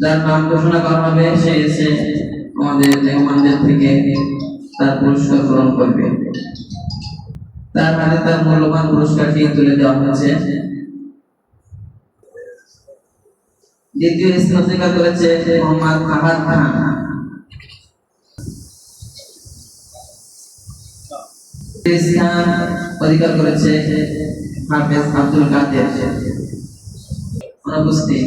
যার নাম ঘোষণা করা হবে, সে এসে আমাদের মেহমানদের থেকে তার পুরস্কার গ্রহণ করবে। তার হাতে তার মূল্যবান পুরস্কারটি তুলে দেওয়া হয়েছে। দ্বিতীয় অধিকার করেছে মোহাম্মদ আহাদ খান। স্থান অধিকার করেছে হাফেজ আব্দুল কাদের। অনুপস্থিত।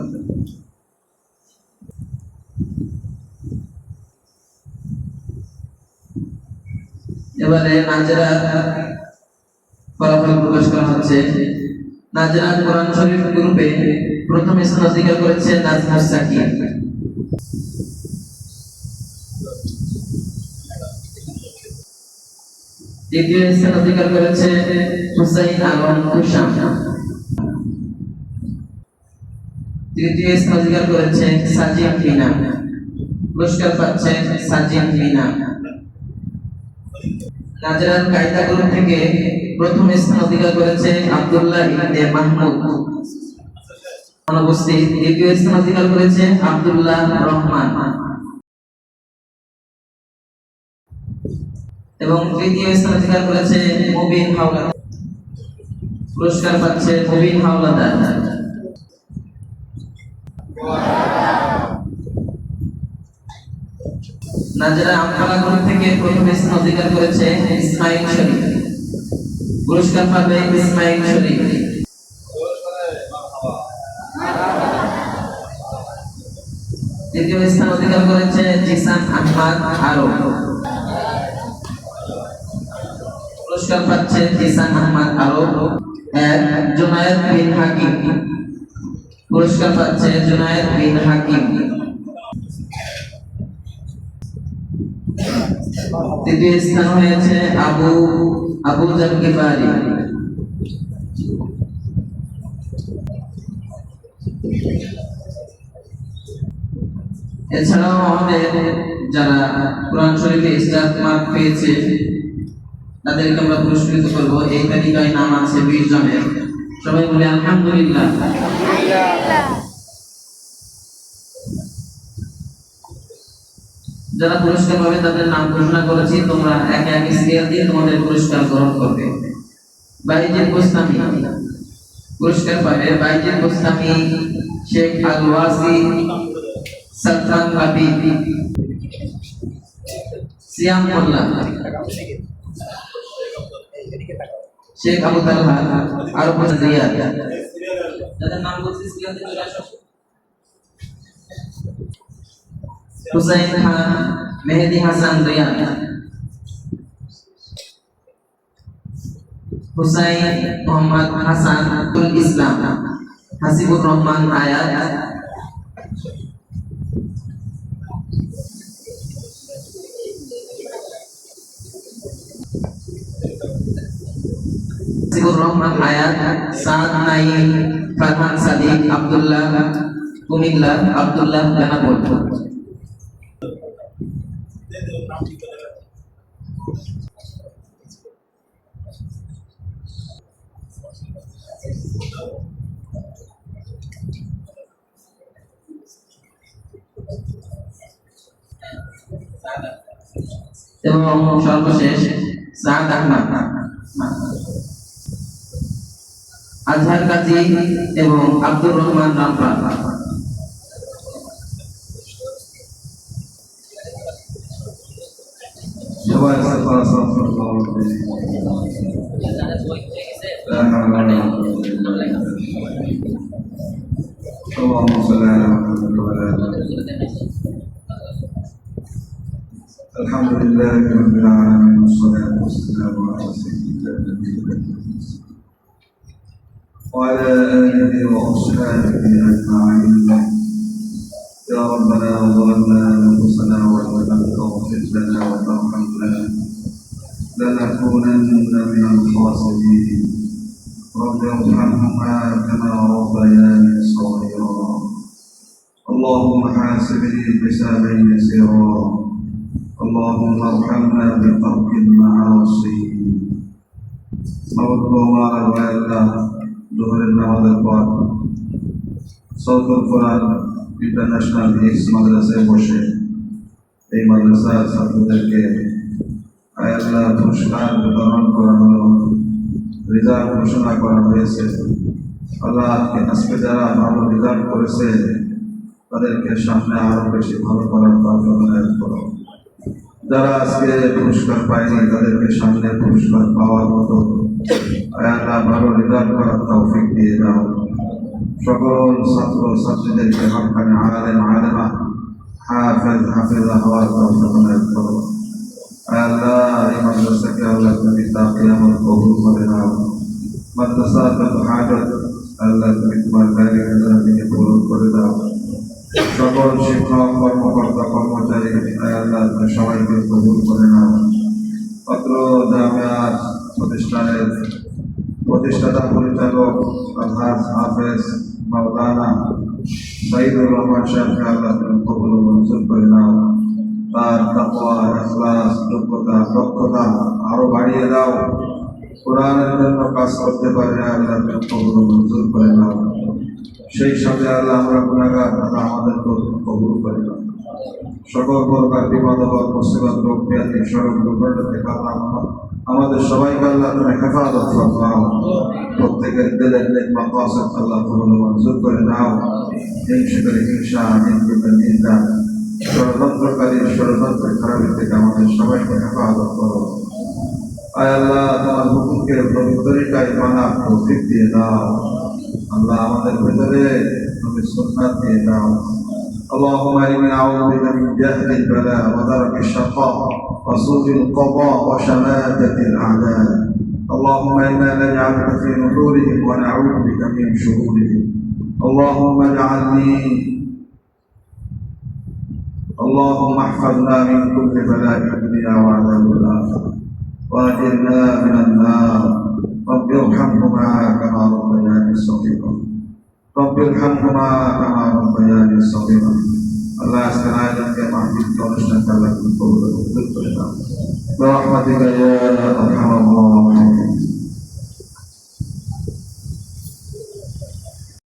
এবারে নাজরা ফলাফল প্রকাশ করা হচ্ছে। নাজরা কোরআন শরীফ গ্রুপে প্রথম স্থান অধিকার করেছে নাজমুস সাকি। দ্বিতীয় স্থান অধিকার করেছে হুসাইন আলম কুশাম তৃতীয় স্থান অধিকার করেছে সাজিম মিনা। পুরস্কার পাচ্ছে সাজিম মিনা। নাজরান কায়দা গ্রুপ থেকে প্রথম স্থান অধিকার করেছে আব্দুল্লাহ ইবনে মাহমুদ। অনুপস্থিত দ্বিতীয় স্থান অধিকার করেছে আব্দুল্লাহ রহমান। এবং তৃতীয় স্থান অধিকার করেছে মুবিন হাওলাদার। পুরস্কার পাচ্ছে মুবিন হাওলাদার। নাজরা গ্রুপ থেকে প্রথম স্থান অধিকার করেছে ইসমাইল শরীফ। পুরস্কার পাবে ইসমাইল শরীফ। দ্বিতীয় স্থান অধিকার করেছে জিসান আহমদ আরও পুরস্কার পাচ্ছে জিসান আহমদ আরও জুনায়েদ বিন হাকিম। পুরস্কার পাচ্ছে জুনায়েদ বিন হাকিম। তৃতীয় স্থান হয়েছে আবু আবু গিফারি এছাড়াও আমাদের যারা কোরআন শরীফে ইসলাম মার্ক পেয়েছে, তাদেরকে আমরা পুরস্কৃত করব। এই তালিকায় নাম আছে বিশ জনের সবাই বলে, আলহামদুলিল্লাহ। যারা পুরস্কার পাবে, তাদের নাম ঘোষণা করেছি, তোমরা একে একে সিরিয়াল দিয়ে তোমাদের পুরস্কার গ্রহণ করবে। বাইজিদ গোস্তামি। পুরস্কার পাবে বাইজিদ গোস্তামি শেখ আল ওয়াসি সালমান বাবি সিয়াম মোল্লা, শেখ আবু তালহা আর জিয়াদ। যাদের নাম বলছি সিরিয়াল দিয়ে চলে আসো। হুসাইন খান মেহেদি হাসান রিয়াদ হুসাইন মোহাম্মদ হাসান আব্দুল ইসলাম হাসিবুর রহমান আয়াত হাসিবুর রহমান আয়াত সাদ নাইম ফারহান সাদিক আব্দুল্লাহ কুমিল্লা আব্দুল্লাহ বেনাপোল এবং সর্বশেষ সাদ আহমদ আজহার কাজী এবং আব্দুর রহমান রামপা সবাই আসসালামু আলাইকুম لا حول ولا قوة إلا بالله اللهم صل على محمد وعلى آل محمد الحمد لله رب العالمين والصلاة والسلام على سيدنا نبينا وعلى آله وأصحابه أجمعين. يا ربنا ظلمنا أنفسنا وإن لم تغفر لنا وترحمنا لنكونن من الخاسرين. رب ارحمهما كما ربياني صغيرا. اللهم حاسبني حسابا يسيرا اللهم ارحمنا بترك المعاصي আমার আল্লাহ জোহরের নামাজের পর সৌদুল কোরআন ইন্টারন্যাশনাল হিক্স মাদ্রাসায় বসে এই মাদ্রাসার ছাত্রদেরকে আয় আল্লাহ পুরস্কার বিতরণ করা হলো রেজাল্ট ঘোষণা করা হয়েছে আল্লাহ আজকে যারা ভালো রেজাল্ট করেছে তাদেরকে সামনে আরো বেশি ভালো করার তৌফিক করো যারা আজকে পুরস্কার পায়নি, তাদেরকে সামনে পুরস্কার পাওয়ার মতো আয়াল্লাহ ভালো রেজাল্ট করার তৌফিক দিয়ে দাও। সকল ছাত্র, ছাত্রীদেরকে হকানে আলেম আলেমা হাফেজ, হাফেজা হওয়ার তৌফিক করো আল্লাহ আল্লাহ আল্লাহ করে দাও। সকল শিক্ষক, কর্মকর্তা, কর্মচারী সবাইকে কবুল করে নাও। অত্র জামিয়ার প্রতিষ্ঠানের প্রতিষ্ঠাতা পরিচালক আলহাজ হাফেজ মাওলানা সাইদুর রহমান সাহেবকে আল্লাহ কবুল মঞ্জুর করে নাও। তার তাকওয়া, ইখলাস, যোগ্যতা, দক্ষতা আরও বাড়িয়ে দাও। কোরআনের জন্য কাজ করতে পারে আল্লাহ কবুল মঞ্জুর করে নাও। সেই সাথে আল্লাহ আমরা গুণাগার তারা আমাদের কবুল করে সকল প্রকার বিপদ হওয়ার মুসিবত, রোগ ব্যাধি সড়ক দুর্ঘটনা থেকে আল্লাহ আমা- আমাদের সবাইকে আল্লাহ তুমি হেফাজত ফরমাও প্রত্যেকের দিলের নেক মাকাসদ আল্লাহ ও মঞ্জুর করে দাও। হিংসা করে হিংসা হিন্দু করে নিন্দা, ষড়যন্ত্রকারী ষড়যন্ত্র খারাপের থেকে আমাদের সবাইকে হেফাজত করো। আয় আল্লাহ, তোমার হুকুমকে পবিত্রিকায় মানা তৌফিক দিয়ে দাও। আল্লাহ আমাদের ভেতরে তুমি সুন্নাত দিয়ে দাও اللهم إني أعوذ بك من جهل البلاء ودرك الشقاء وسوء القضاء وشماتة الأعداء اللهم إنا نجعلك في نحورهم ونعوذ بك من شرورهم اللهم اجعلني اللهم احفظنا من كل بلاء الدنيا وعذاب الآخرة وأجرنا من النار رب ارحمهما كما ربياني صغيرا رب ارحمهما كما ربياني صغيرا الله سبحانه كما في كونشنا كلا كل برحمتك يا أرحم